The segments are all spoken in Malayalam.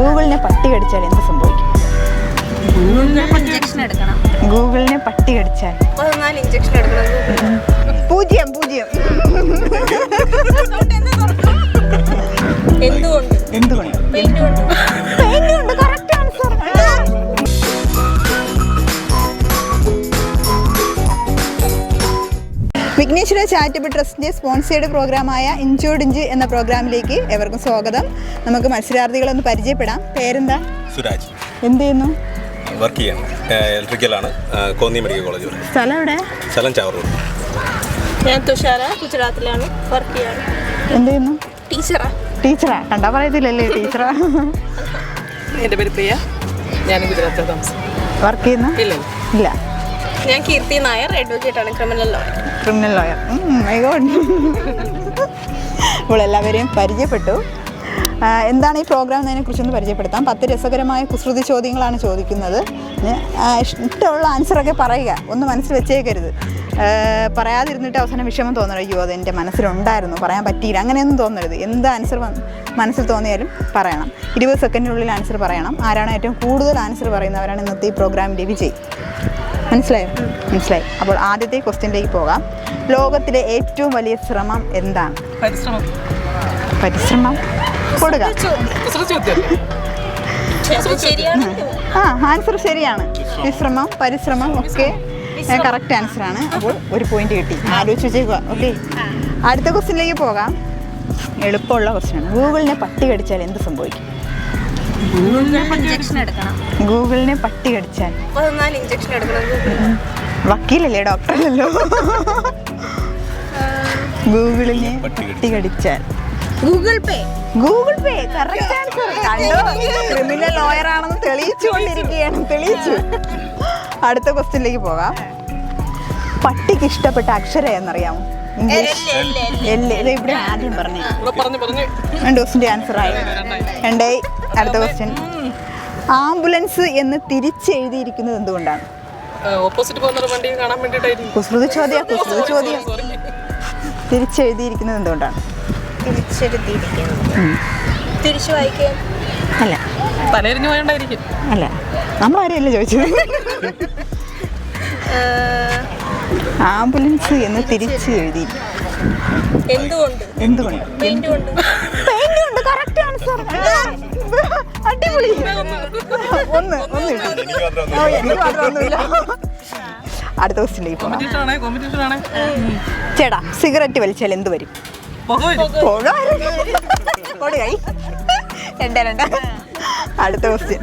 ഗൂഗിളിനെ പട്ടി കടിച്ചാൽ എന്ത് സംഭവിക്കും? ഗൂഗിളിനെ പട്ടി കടിച്ചാൽ പൂജ്യം പൂജ്യം. എന്തുകൊണ്ട്? എന്തുകൊണ്ട്? വിഘ്നേശ്വര ചാരിറ്റബിൾ ട്രസ്റ്റിന്റെ സ്പോൺസേഡ് പ്രോഗ്രാമായ ഇഞ്ചോടിഞ്ച് എന്ന പ്രോഗ്രാമിലേക്ക് എവർക്കും സ്വാഗതം. നമുക്ക് മത്സരാർത്ഥികളൊന്ന് പരിചയപ്പെടാം. പേരെന്താ? സുരാജ്. എന്ത് ചെയ്യുന്നു? വർക്ക് ഇലക്ട്രിക്കൽ ആണ്. കോന്നി മെഡിക്കൽ കോളേജ് സ്ഥലം എവിടെ? സ്ഥലം ചാവറൂർ. ഞാൻ തുഷാര ഗുജറാത്തിലാണ്. വർക്ക് ചെയ്യാറ് എന്ത് ചെയ്യുന്നു? ടീച്ചറാ. ടീച്ചറാ. കണ്ടാ പറയത്തില്ലല്ലേ ടീച്ചറാ? എന്റെ പേര് പ്രിയ. ഞാൻ ഗുജറാത്തിൽ താമസം വർക്ക് ചെയ്യുന്ന? ഇല്ല. ഇല്ല. ഞാൻ കീർത്തി നായർ അഡ്വക്കേറ്റ് ആണ് ക്രിമിനൽ ലോയർ ക്രിമിനൽ ലോയർ ഇപ്പോൾ എല്ലാവരെയും പരിചയപ്പെട്ടു. എന്താണ് ഈ പ്രോഗ്രാം എന്നതിനെ കുറിച്ചൊന്ന് പരിചയപ്പെടുത്താം. പത്ത് രസകരമായ കുസൃതി ചോദ്യങ്ങളാണ് ചോദിക്കുന്നത്. ഇഷ്ടമുള്ള ആൻസറൊക്കെ പറയുക. ഒന്ന് മനസ്സിൽ വെച്ചേക്കരുത്. പറയാതിരുന്നിട്ട് അവസാനം വിഷമം തോന്നരുത് അയ്യോ അത് എന്റെ മനസ്സിലുണ്ടായിരുന്നു. പറയാൻ പറ്റിയില്ല. അങ്ങനെയൊന്നും തോന്നരുത്. എന്ത് ആൻസർ മനസ്സിൽ തോന്നിയാലും പറയണം. ഇരുപത് സെക്കൻഡിനുള്ളിൽ ആൻസർ പറയണം. ആരാണ് ഏറ്റവും കൂടുതൽ ആൻസർ പറയുന്നവരാണ് ഇന്നത്തെ ഈ പ്രോഗ്രാമിന്റെ വിജയി. മനസ്സിലായോ? മനസ്സിലായി. അപ്പോൾ ആദ്യത്തെ ക്വസ്റ്റ്യനിലേക്ക് പോകാം. ലോകത്തിലെ ഏറ്റവും വലിയ ശ്രമം എന്താണ്? പരിശ്രമം. പരിശ്രമം? കൊടുക കുസൃതി ചോദ്യം ശരിയാണ് ആ ആൻസർ ശരിയാണ്. വിശ്രമം പരിശ്രമം ഒക്കെ കറക്റ്റ് ആൻസർ ആണ്. അപ്പോൾ ഒരു പോയിന്റ് കിട്ടി. ആലോചിച്ച് വെച്ചേക്കുക ഓക്കെ അടുത്ത ക്വസ്റ്റ്യനിലേക്ക് പോകാം. എളുപ്പമുള്ള ക്വസ്റ്റ്യൻ ആണ് ഗൂഗിളിനെ പട്ടി കടിച്ചാൽ എന്ത് സംഭവിക്കും? ഗൂഗിളിനെ പട്ടി കടിച്ചാൽ. ഇഞ്ചക്ഷൻ എടുക്കണം വക്കീലല്ലേ ഡോക്ടറല്ലോ ഗൂഗിളിനെ പട്ടി കടിച്ചാൽ. Google pay. Google pay correct answer കണ്ടോ? ക്രിമിനൽ ലോയർ ആണെന്ന് തെളിയിച്ചുകൊണ്ടിരിക്കുകയാണ് തെളിയിച്ചു. അടുത്ത ക്വസ്റ്റ്യനിലേക്ക് പോകാം. പട്ടിക്ക് ഇഷ്ടപ്പെട്ട അക്ഷരം എന്നറിയാമോ? ഇംഗ്ലീഷ്. ഇവിടെ ആദ്യം പറഞ്ഞു. രണ്ടു ദിവസത്തിന്റെ ആൻസർ ആയി. രണ്ടായി. അടുത്ത ക്വസ്റ്റ്യൻ ആംബുലൻസ് എന്ന് തിരിച്ചെഴുതിയിരിക്കുന്നത് എന്തുകൊണ്ടാണ്? ഓപ്പോസിറ്റ് പോകുന്ന വണ്ടി കാണാൻ വേണ്ടിയിട്ടായിരിക്കും. കുസൃതി ചോദ്യം കുസൃതി ചോദ്യം. തിരിച്ചെഴുതിയിരിക്കുന്നത് എന്തുകൊണ്ടാണ്? തിരിച്ചു വായിക്കാൻ. അല്ല. തലയിരിഞ്ഞു പോയോണ്ടായിരിക്കും. അല്ല. നമ്മളാരെയല്ല ചോദിച്ചത്? ആംബുലൻസ് എന്ന് തിരിച്ച് എഴുതി എന്തുകൊണ്ട്? എന്തുകൊണ്ട് പെയിന്റ് കൊണ്ട് കറക്റ്റ് ആൻസർ അടിപൊളി ഒന്ന് ഒന്ന് എനിക്ക് മാത്രം ഒന്നുമില്ല. അടുത്ത ക്വസ്റ്റിലേക്ക് പോകാം. ആണേ സിഗരറ്റ് വലിച്ചാൽ എന്ത് വരും? രണ്ട രണ്ട. അടുത്ത ക്വസ്റ്റ്യൻ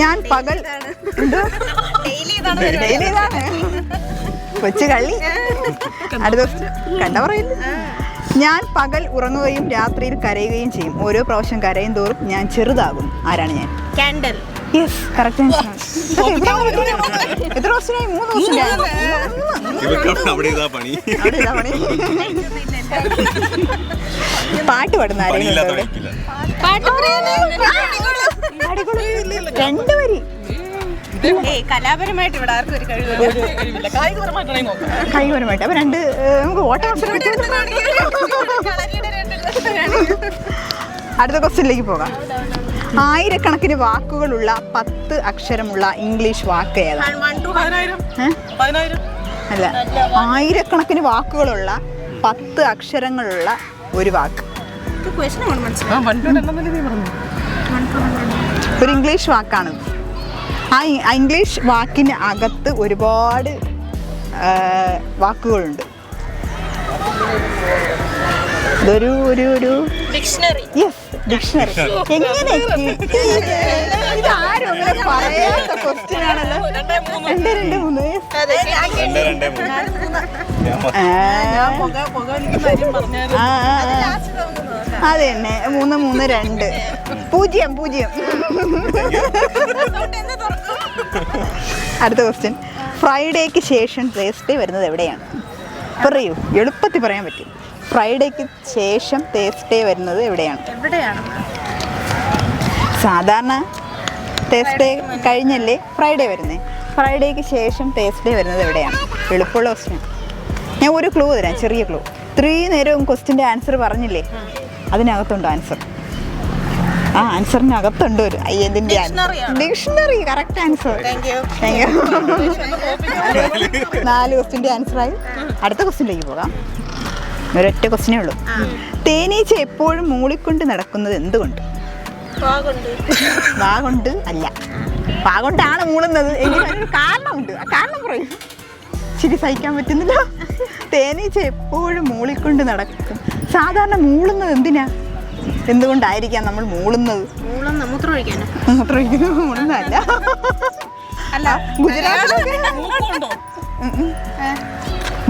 ഞാൻ പകൽ ഡെയിലി ഇതാണ് കൊച്ചു കള്ളി. അടുത്ത ക്വസ്റ്റ്യൻ കണ്ട പറയുന്നു ഞാൻ പകൽ ഉറങ്ങുകയും രാത്രിയിൽ കരയുകയും ചെയ്യും. ഓരോ പ്രാവശ്യം കരയും തോറും ഞാൻ ചെറുതാകും. ആരാണ് ഞാൻ? കാൻഡൽ യെസ് കറക്റ്റ് എത്ര ക്വസ്റ്റ്യനായി മൂന്ന് പണി. പാട്ട് പാടുന്ന ആരെങ്കിലും? രണ്ട് കലാപരമായിട്ട് ഇവിടെ ആർക്കും ഒരു കഴിവ് കഴിവില്ല. കായികപരമായിട്ടാണെങ്കിൽ കൈവരമായിട്ട് അപ്പൊ രണ്ട് നമുക്ക് ഓട്ട അടുത്ത ക്വസ്റ്റ്യനിലേക്ക് പോകാം. ആയിരക്കണക്കിന് വാക്കുകളുള്ള പത്ത് അക്ഷരമുള്ള ഇംഗ്ലീഷ് വാക്ക് ഏതാണ് അല്ല ആയിരക്കണക്കിന് വാക്കുകളുള്ള പത്ത് അക്ഷരങ്ങളുള്ള ഒരു വാക്ക്. ഒരു ഇംഗ്ലീഷ് വാക്കാണ്. ആ ഇംഗ്ലീഷ് വാക്കിന് അകത്ത് ഒരുപാട് വാക്കുകളുണ്ട്. ഇതൊരു ഒരു ഒരു ഡിക്ഷണറി യെസ് ഡിക്ഷണറി എങ്ങനെ? കിട്ടി ഇത് ആരും അങ്ങനെ പറയാത്ത ക്വസ്റ്റ്യൻ ആണല്ലോ. രണ്ട് മൂന്ന്. അത്. തന്നെ. മൂന്ന് മൂന്ന് രണ്ട്. പൂജ്യം പൂജ്യം. അടുത്ത ക്വസ്റ്റ്യൻ ഫ്രൈഡേക്ക് ശേഷം തേഴ്സ്ഡേ വരുന്നത് എവിടെയാണ്? പറയൂ. എളുപ്പത്തിൽ പറയാൻ പറ്റും. ഫ്രൈഡേക്ക് ശേഷം തേഴ്സ്ഡേ വരുന്നത് എവിടെയാണ്? എവിടെയാണ്? സാധാരണ തേഴ്സ്ഡേ കഴിഞ്ഞല്ലേ ഫ്രൈഡേ വരുന്നത് ഫ്രൈഡേക്ക് ശേഷം തേഴ്സ്ഡേ വരുന്നത് എവിടെയാണ്? എളുപ്പമുള്ള ക്വസ്റ്റ്യൻ ഞാൻ ഒരു ക്ലൂ തരാം ചെറിയ ക്ലൂ ഇത്രയും നേരവും ക്വസ്റ്റിന്റെ ആൻസർ പറഞ്ഞില്ലേ? അതിനകത്തുണ്ട് ആൻസർ ആ ആൻസറിനകത്തുണ്ട് ഒരു അയ്യതിന്റെ? Dictionary correct answer thank you നാല് ക്വസ്റ്റിന്റെ ആൻസറായി അടുത്ത ക്വസ്റ്റിനിലേക്ക് പോകാം. ഒരൊറ്റ ക്വസ്റ്റിനേ ഉള്ളൂ. തേനീച്ച എപ്പോഴും മൂളിക്കൊണ്ട് നടക്കുന്നത് എന്തുകൊണ്ട്? വാ കൊണ്ട് അല്ല. വാ കൊണ്ടാണ് മൂളുന്നത്. എങ്കിലും അതിനൊരു കാരണമുണ്ട്. ആ കാരണം പറയും. ശരി സഹിക്കാൻ പറ്റുന്നില്ല. തേനീച്ച എപ്പോഴും മൂളിക്കൊണ്ട് നടക്കും. സാധാരണ മൂളുന്നത് എന്തിനാ? എന്തുകൊണ്ടായിരിക്കാം നമ്മൾ മൂളുന്നത്? മൂളുന്നതല്ല. അല്ല ഗുജറാത്തിലൊക്കെ.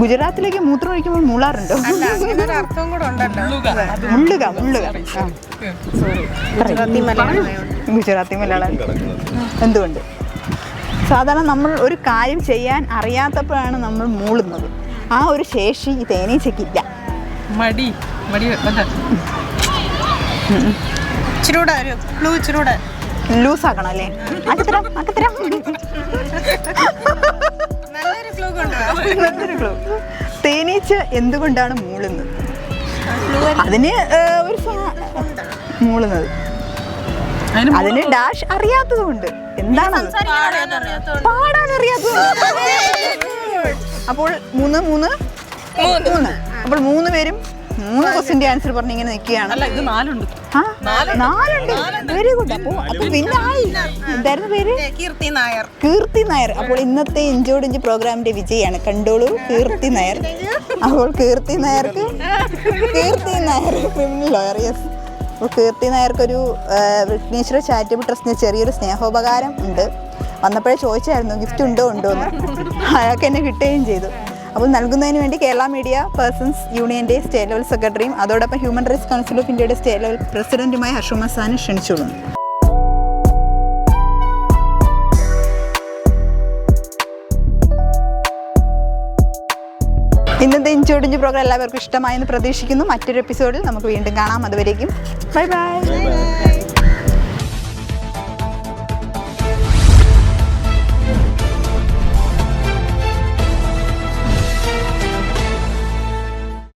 ഗുജറാത്തിലേക്ക് മൂത്രം ഒഴിക്കുമ്പോൾ മൂളാറുണ്ടോ മുള്ളുക മുള്ളുക ഗുജറാത്തി മലയാളം. എന്തുകൊണ്ട്? സാധാരണ നമ്മൾ ഒരു കാര്യം ചെയ്യാൻ അറിയാത്തപ്പോഴാണ് നമ്മൾ മൂളുന്നത്. ആ ഒരു ശേഷി തേനീച്ചയ്ക്കില്ല മടി. മടി. ഇച്ചിരൂടെ ഒരു ക്ലൂ ഇച്ചിരൂടെ. ലൂസാക്കണം അല്ലേ ആക്കിത്തരാം ആക്കിത്തരാം നല്ലൊരു ക്ലൂ കൊണ്ടുപോകാം നല്ലൊരു clue. തേനീച്ച എന്തുകൊണ്ടാണ് മൂളുന്നത്? അതിന് ഒരു മൂളുന്നത്. അതിന് അതിന് ഡാഷ് അറിയാത്തതുകൊണ്ട്. എന്താണ് പാടാൻ അറിയാത്തത് അപ്പോൾ മൂന്ന്? മൂന്ന്. മൂന്ന്. അപ്പോൾ മൂന്ന് പേരും മൂന്ന് ക്വസ്റ്റിന്റെ ആൻസർ പറഞ്ഞ് ഇങ്ങനെ നിൽക്കുകയാണ്. അല്ല ഇത് നാലുണ്ട്. ആ നാലുണ്ട്. Very good. അപ്പോൾ അപ്പോൾ പിന്നെ എന്തായിരുന്നു പേര്? കീർത്തി നായർ. കീർത്തി നായർ. അപ്പോൾ ഇന്നത്തെ ഇഞ്ചോടിഞ്ച് പ്രോഗ്രാമിന്റെ വിജയാണ്. കണ്ടോളൂ കീർത്തി നായർ. അപ്പോൾ കീർത്തി നായർക്ക് Keerthi Nair criminal lawyer yes അപ്പോൾ കീർത്തി നായർക്കൊരു വിഘ്നേശ്വര ചാരിറ്റബിൾ ട്രസ്റ്റിന് ചെറിയൊരു സ്നേഹോപകാരം ഉണ്ട്. വന്നപ്പോഴേ ചോദിച്ചായിരുന്നു ഗിഫ്റ്റ് ഉണ്ടോ ഉണ്ടോ? എന്ന്. അയാൾക്ക് എന്നെ കിട്ടുകയും ചെയ്തു. അപ്പോൾ നൽകുന്നതിന് വേണ്ടി കേരള മീഡിയ പേഴ്സൺസ് യൂണിയന്റെ സ്റ്റേറ്റ് ലെവൽ സെക്രട്ടറിയും അതോടൊപ്പം ഹ്യൂമൻ റൈറ്റ്സ് കൗൺസിൽ ഓഫ് ഇന്ത്യയുടെ സ്റ്റേറ്റ് ലെവൽ പ്രസിഡന്റുമായ ഹർഷുമസാനെ ക്ഷണിച്ചുകൊള്ളുന്നു ഇന്നത്തെ ഇഞ്ചോടിഞ്ച് പ്രോഗ്രാം എല്ലാവർക്കും ഇഷ്ടമായെന്ന് പ്രതീക്ഷിക്കുന്നു. മറ്റൊരു എപ്പിസോഡിൽ നമുക്ക് വീണ്ടും കാണാം. അതുവരേക്കും. Bye bye